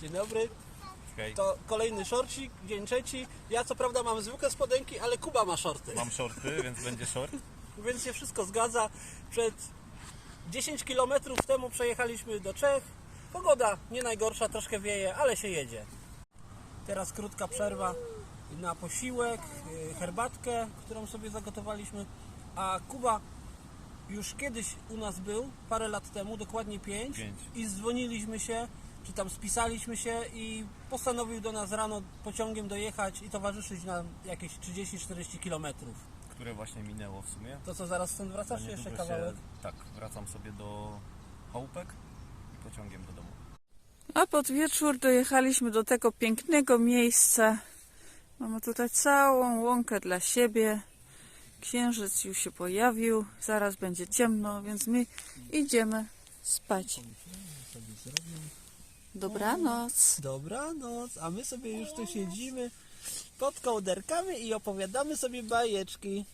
Dzień dobry. Okej. To kolejny szorcik, dzień trzeci. Ja co prawda mam zwykłe spodenki, ale Kuba ma szorty. Mam shorty, więc będzie short. Więc się wszystko zgadza. Przed 10 km temu przejechaliśmy do Czech. Pogoda nie najgorsza, troszkę wieje, ale się jedzie. Teraz krótka przerwa na posiłek, yy, herbatkę, którą sobie zagotowaliśmy. A Kuba już kiedyś u nas był, parę lat temu, dokładnie 5. Pięć. I dzwoniliśmy się, czy tam spisaliśmy się i postanowił do nas rano pociągiem dojechać i towarzyszyć nam jakieś 30-40 kilometrów. które właśnie minęło w sumie. To co, zaraz stąd wracasz, czy jeszcze kawałek? Się, tak, wracam sobie do chałupek i pociągiem do domu. A pod wieczór dojechaliśmy do tego pięknego miejsca. Mamy tutaj całą łąkę dla siebie. Księżyc już się pojawił, zaraz będzie ciemno, więc my idziemy spać. Dobranoc. Dobranoc, a my sobie już tu siedzimy pod kołderkami i opowiadamy sobie bajeczki.